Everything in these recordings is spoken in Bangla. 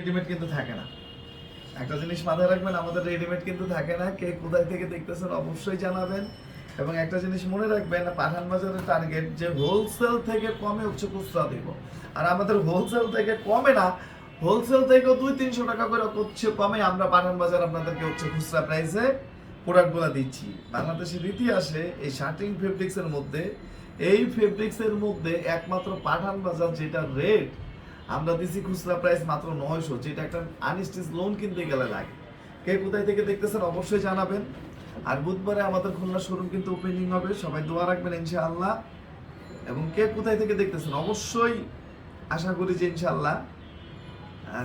রেডিমেড কিন্তু থাকে না। একটা জিনিস মাথায় রাখবেন, আমাদের রেডিমেড কিন্তু থাকে না। কে কোথায় থেকে দেখতেছেন অবশ্যই জানাবেন। এবং একটা জিনিস মনে রাখবেন, পাঠান বাজারের টার্গেট যে হোলসেল থেকে কমে উচ্চ খুচরা দিব। আর আমাদের হোলসেল থেকে কমে না হোলসেল থেকেও দুই তিনশো টাকা করে উচ্চ কমে। আমরা পাঠান বাজার আপনাদেরকে উচ্চ খুচরা প্রাইসে প্রোডাক্টগুলো দিচ্ছি। বাংলাদেশের ইতিহাসে এই শার্টিং ফেব্রিক্সের মধ্যে, এই ফেব্রিক্সের মধ্যে একমাত্র পাঠান বাজার যেটা রেট আমরা দিছি খুচরা প্রাইস মাত্র নয়শো, যেটা একটা আনস্টিচ লোন কিনতে গেলে লাগে। কে কোথায় থেকে দেখতেছেন অবশ্যই জানাবেন। আর বুধবারে আমাদের খুলনা শোরুম কিন্তু ওপেনিং হবে, সবাই দোয়া রাখবেন ইনশাআল্লাহ। এবং কে কোথায় থেকে দেখতেছেন অবশ্যই আশা করি যে ইনশাআল্লাহ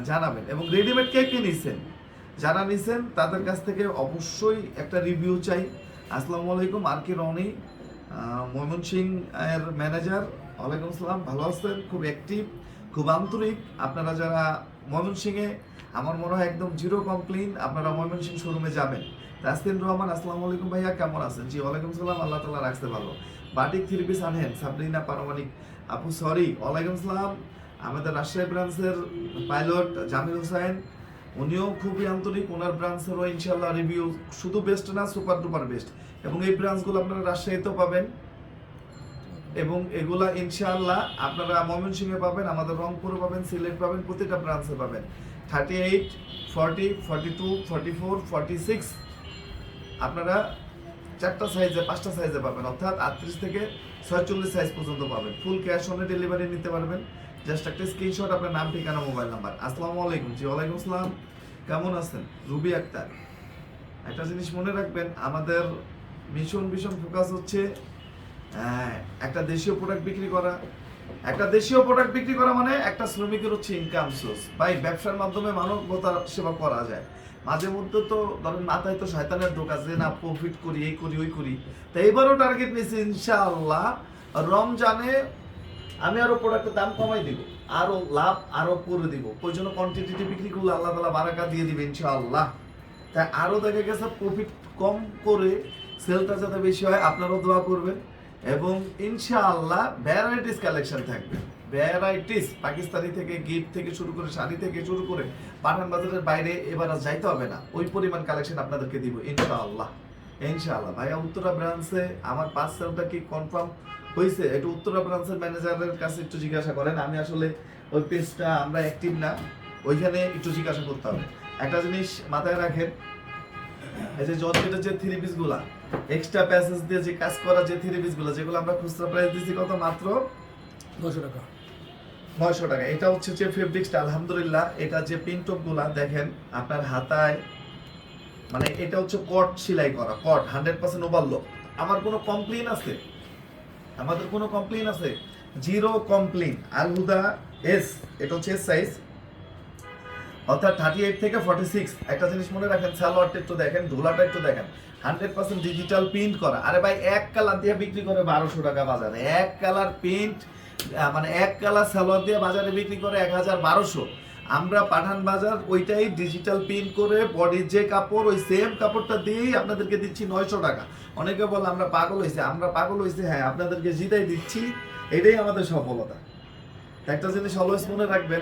জানাবেন। এবং রেডিমেড কে কে নিছেন? যারা নিছেন, তাদের কাছ থেকে অবশ্যই একটা রিভিউ চাই। আসসালামু আলাইকুম, আর কে রনি? ময়মনসিং এর ম্যানেজার ওয়ালাইকুম আসসালাম, ভালো আছেন? খুব অ্যাক্টিভ খুব আন্তরিক। আপনারা যারা ময়মনসিংহে, আমার মনে হয় একদম জিরো কমপ্লেন আপনারা ময়মনসিং শোরুমে যাবেন। তাসলিম রহমান, আসসালামু আলাইকুম ভাইয়া, কেমন আছেন? জি, ওয়ালাইকুম সালাম, আল্লাহ তালা রাখতে ভালো। বাটিক থ্রি পিস আনহেন, সাবরিনা পারমানিক আপু, সরি, ওয়ালাইকুম সালাম। আমাদের রাজশাহী ব্রাঞ্চের পাইলট জামিল হোসেন, উনিও খুবই আন্তরিক। ওনার ব্রাঞ্চেরও ইনশাল্লাহ রিভিউ শুধু বেস্ট না সুপার ডুপার বেস্ট এবং এই ব্রাঞ্চগুলো আপনারা রাজশাহীতেও পাবেন। এবং এগুলা ইনশাআল্লাহ আপনারা ময়মনসিংহে পাবেন, আমাদের রংপুরে পাবেন, সিলেট পাবেন, প্রতিটা ব্রাঞ্চে পাবেন। Thirty eight forty forty two forty four forty six আপনারা চারটা সাইজে পাঁচটা সাইজে পাবেন। অর্থাৎ আটত্রিশ থেকে ছয়চল্লিশ সাইজ পর্যন্ত পাবেন। ফুল ক্যাশ অনে ডেলিভারি নিতে পারবেন। জাস্ট একটা স্ক্রিনশট আপনার নাম, ঠিকানা মোবাইল নাম্বার আসসালামু আলাইকুম জি, ওয়ালাইকুম আসসালাম। কেমন আছেন? রুবি আক্তার। একটা জিনিস মনে রাখবেন, আমাদের মিশন ভীষণ ফোকাস হচ্ছে একটা দেশীয় প্রোডাক্ট বিক্রি করা। একটা দেশীয় প্রোডাক্ট বিক্রি করা মানে একটা শ্রমিকের হচ্ছে ইনকাম সোর্স ভাই, ব্যবসার মাধ্যমে মানবতার সেবা করা যায়। মাঝে মধ্যে তো ধরেন মাথায় তো শয়তানের ঢোক আছে না প্রফিট করি, এই করি, ওই করি। তো এইবারও টার্গেট নিয়েছি ইনশাআল্লাহ। রমজানে আমি আরও প্রোডাক্টের দাম কমাই দিব। আরও লাভ, আরও করে দিব। ওই জন্য কোয়ান্টিটি বিক্রি করলে আল্লাহ তালা বারাকা দিয়ে দিবে ইনশাআল্লাহ। তাই আরও দেখা গেছে প্রফিট কম করে সেলটা যাতে বেশি হয়, আপনারাও দোয়া করবেন। এবং ইনশাআল্লাহ ভ্যারাইটিস কালেকশন থাকবে। ভ্যারাইটিস, পাকিস্তানি থেকে গিফট থেকে শুরু করে শাড়ি থেকে শুরু করে পাঠান বাজারের বাইরে এবার আর যাইতে হবে না। ওই পরিমাণ কালেকশন আপনাদেরকে দিব, ইনশাআল্লাহ। ইনশাআল্লাহ। ভাইয়া, উত্তরা ব্রাঞ্চে আমার কি কনফার্ম হয়েছে একটু উত্তরা ব্রাঞ্চের ম্যানেজারের কাছে একটু জিজ্ঞাসা করেন। আমি আসলে ওই পেজটা আমরা অ্যাক্টিভ না, ওইখানে একটু জিজ্ঞাসা করতে হবে। একটা জিনিস মাথায় রাখেন, এই যে জর্জেটের যে থ্রি পিসগুলা এক্সট্রা প্যাসেজ দিয়ে যে কাজ করা যে থ্রি পিসগুলা যেগুলো আমরা খুচরা প্রাইস দিচ্ছি কত মাত্র? নশো টাকা। নয়শো টাকা। এটা হচ্ছে যে ফেব্রিক্সটা আলহামদুলিল্লাহ এটা যে পিনটপগুলা দেখেন আপনার হাতায় মানে এটা হচ্ছে কট সেলাই করা কট হান্ড্রেড পার্সেন্ট ওভারলোক আমার কোনো কমপ্লেন আছে? আমাদের কোনো কমপ্লেন আছে? জিরো কমপ্লেন আলহুদা এস এটা হচ্ছে এস সাইজ অর্থাৎ থার্টি এইট থেকে ফর্টি সিক্স একটা জিনিস মনে রাখেন, সালোয়ারটা একটু দেখেন ঢোলাটা একটু দেখেন। হান্ড্রেড পার্সেন্ট ডিজিটাল প্রিন্ট করা। আরে ভাই, এক কালার দিয়ে বিক্রি করে বারোশো টাকা বাজারে। এক কালার প্রিন্ট মানে এক কালার সালোয়ার দিয়ে বাজারে বিক্রি করে এক হাজার বারোশো। আমরা পাঠান বাজার, ওইটাই ডিজিটাল প্রিন্ট করে বডির যে কাপড়, ওই সেম কাপড়টা দিয়েই আপনাদেরকে দিচ্ছি নয়শো টাকা। অনেকে বলে, আমরা পাগল হয়েছে আমরা পাগল হয়েছে হ্যাঁ আপনাদেরকে জিতাই দিচ্ছি। এটাই আমাদের সফলতা। একটা জিনিস অলওয়েজ মনে রাখবেন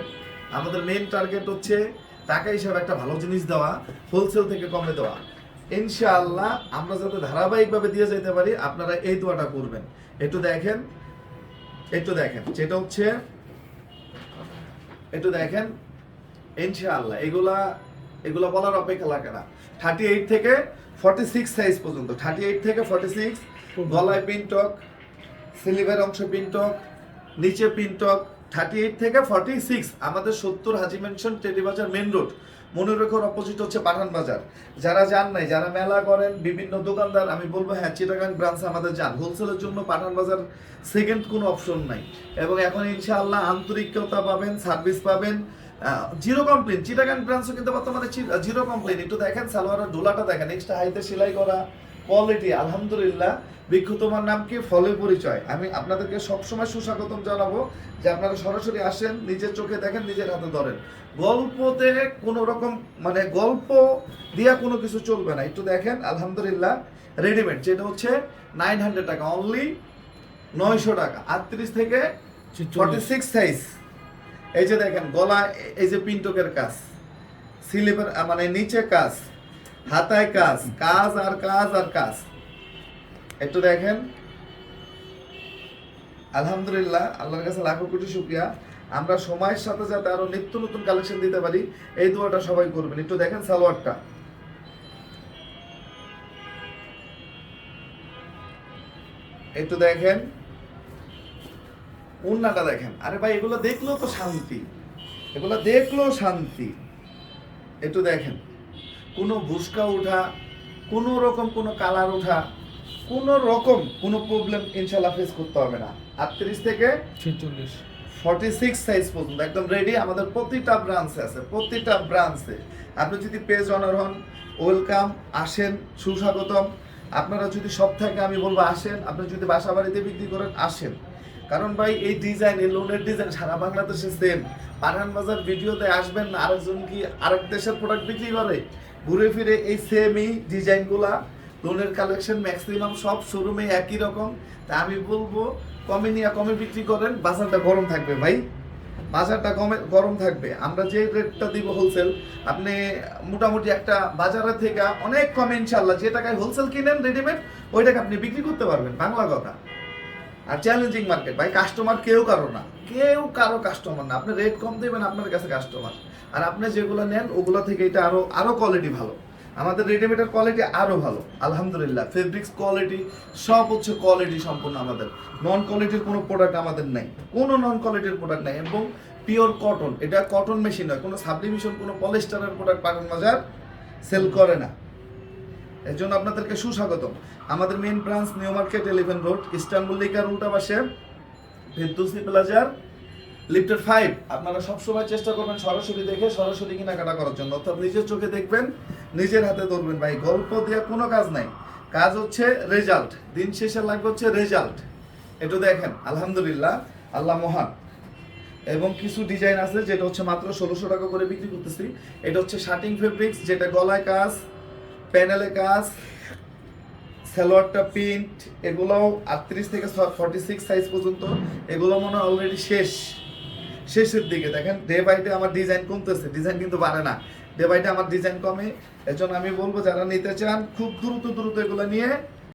আমাদের মেন টার্গেট হচ্ছে টাকা হিসাবে একটা ভালো জিনিস দেওয়া হোলসেল থেকে কমে দেওয়া। ইনশাআল্লাহ আমরা যাতে ধারাবাহিকভাবে দিয়ে যেতে পারি, আপনারা এই দোয়াটা করবেন। একটু দেখেন একটু দেখেন, যেটা হচ্ছে, একটু দেখেন, ইনশাআল্লাহ, এগুলা এগুলা বলার অপেক্ষা লাগে না। থার্টি এইট থেকে ফর্টি সিক্স সাইজ পর্যন্ত থার্টি এইট থেকে ফর্টি সিক্স গলায় পিনটক সিলিভার অংশ পিনটক নিচে পিনটক থার্টি এইট থেকে ফর্টি সিক্স আমাদের সত্তর Haji mansion Telibazar main road মনিরখর opposite হচ্ছে পাঠান বাজার। যারা যান নাই, যারা মেলা করেন, বিভিন্ন দোকানদার, আমি বলব হ্যাঁ চিটাগাং ব্রাঞ্চ আমাদের যান। হোলসেলের জন্য পাঠান বাজার সেকেন্ড কোনো অপশন নাই। এবং এখন ইনশাআল্লাহ আন্তরিকতা পাবেন সার্ভিস পাবেন জিরো কমপ্লেন চিটাগাং ব্রাঞ্চও কিন্তু বর্তমানে জিরো কমপ্লেন একটু দেখেন, সালোয়ারের ডোলাটা দেখেন এক্সট্রা হাইতে সেলাই করা কোয়ালিটি আলহামদুলিল্লাহ। বৃক্ষ তোমার নাম কি? ফলে পরিচয়। আমি আপনাদেরকে সবসময় সুস্বাগতম জানাব যে আপনারা সরাসরি আসেন নিজের চোখে দেখেন নিজের হাতে ধরেন। গল্পতে কোনো রকম মানে গল্প দিয়া কোনো কিছু চলবে না। একটু দেখেন আলহামদুলিল্লাহ। রেডিমেড যেটা হচ্ছে নাইন হান্ড্রেড টাকা। অনলি নয়শো টাকা। আটত্রিশ থেকে ফর্টি সিক্স সাইজ এই যে দেখেন গলা এই যে পিন্টকের কাজ। স্লিপের মানে নিচে কাজ। হাতায় কাজ কাজ আর কাজ আর কাজ। একটু দেখেন। আলহামদুলিল্লাহ, আল্লাহর কাছে লাখো কোটি শুকরিয়া। আমরা সময়ের সাথে যাতে আরও নিত্য নতুন কালেকশন দিতে পারি। এই দোয়াটা সবাই করবেন। একটু দেখেন সালোয়ারটা। একটু দেখেন। উন্নাটা দেখেন। আরে ভাই, এগুলো দেখলেও তো শান্তি। এগুলো দেখলেও শান্তি। একটু দেখেন। কোনো ভুসকা ওঠা কোনো রকম কোনো কালার ওঠা কোনো রকম কোনো প্রবলেম ইনশাল্লাহ ফেস করতে হবে না। আটত্রিশ থেকে ছেচল্লিশ। ফর্টি সিক্স সাইজ পর্যন্ত একদম রেডি আমাদের প্রতিটা ব্রাঞ্চে আছে প্রতিটা ব্রাঞ্চে আপনি যদি পেজ অনার হন ওয়েলকাম আসেন সুস্বাগতম। আপনারা যদি সব থেকে আমি বলব আসেন আপনি যদি বাসা বাড়িতে বিক্রি করেন আসেন। কারণ ভাই এই ডিজাইন এই লোনের ডিজাইন সারা বাংলাদেশে সেম পাঠান বাজার ভিডিওতে আসবেন না আরেকজন কি আরেক দেশের প্রোডাক্ট বিক্রি করে? ঘুরে ফিরে এই সেমই ডিজাইনগুলা লোনের কালেকশন ম্যাক্সিমাম সব শোরুমে একই রকম। তা আমি বলব, কমে নিয়ে কমে বিক্রি করেন, বাজারটা গরম থাকবে ভাই। বাজারটা কমে, গরম থাকবে। আমরা যে রেটটা দিব হোলসেল আপনি মোটামুটি একটা বাজারের থেকে অনেক কমে ইনশাল্লাহ যে টাকায় হোলসেল কিনেন রেডিমেড ওই টাকা আপনি বিক্রি করতে পারবেন। বাংলা কথা। আর চ্যালেঞ্জিং মার্কেট ভাই কাস্টমার কেউ কারও না। কেউ কারও কাস্টমার না। আপনি রেট কম দেবেন, আপনার কাছে কাস্টমার আর আপনি যেগুলো নেন, ওগুলো থেকে এটা আরও আরও কোয়ালিটি ভালো। আমাদের রেডিমেডের কোয়ালিটি আরও ভালো। আলহামদুলিল্লাহ ফেব্রিক্স কোয়ালিটি সব হচ্ছে কোয়ালিটি সম্পূর্ণ আমাদের। নন কোয়ালিটির কোনো প্রোডাক্ট আমাদের নাই। কোনো নন কোয়ালিটির প্রোডাক্ট নাই। এবং পিওর কটন এটা কটন মেশিন নয়। কোনো সাবলিমিশন কোনো পলিস্টারের প্রোডাক্ট পাঠান বাজার সেল করে না। এর জন্য আপনাদেরকে সুস্বাগতম। আমাদের main branch new market eleven road eastern মল্লিকার উল্টা পাশে। ফেরদৌসি প্লাজার লিফটের ফাইভ আপনারা সবসময় চেষ্টা করবেন সরাসরি দেখে, সরাসরি কেনাকাটা করার জন্য। অর্থাৎ নিজের চোখে দেখবেন, নিজের হাতে ধরবেন। ভাই, গল্প দিয়ে কোনো কাজ নাই। কাজ হচ্ছে রেজাল্ট দিন শেষে লাগবে হচ্ছে রেজাল্ট একটু দেখেন, আলহামদুলিল্লাহ, আল্লাহ মহান। এবং কিছু ডিজাইন আছে যেটা হচ্ছে মাত্র ষোলোশো টাকা করে বিক্রি করতেছি। এটা হচ্ছে শার্টিং ফেব্রিক্স যেটা গলায় কাজ প্যানেলে কাজ সালোয়ারটা প্রিন্ট, এগুলোও আটত্রিশ থেকে ফর্টি সিক্স সাইজ পর্যন্ত। এগুলো মনে হয় অলরেডি শেষ। শেষের দিকে, দেখেন ডে বাই ডে আমার ডিজাইন কমতেছে ডিজাইন কিন্তু বাড়ে না। ডে বাই ডে আমার ডিজাইন কমে। এজন্য জন্য আমি বলব, যারা নিতে চান, খুব দ্রুত দ্রুত এগুলো নিয়ে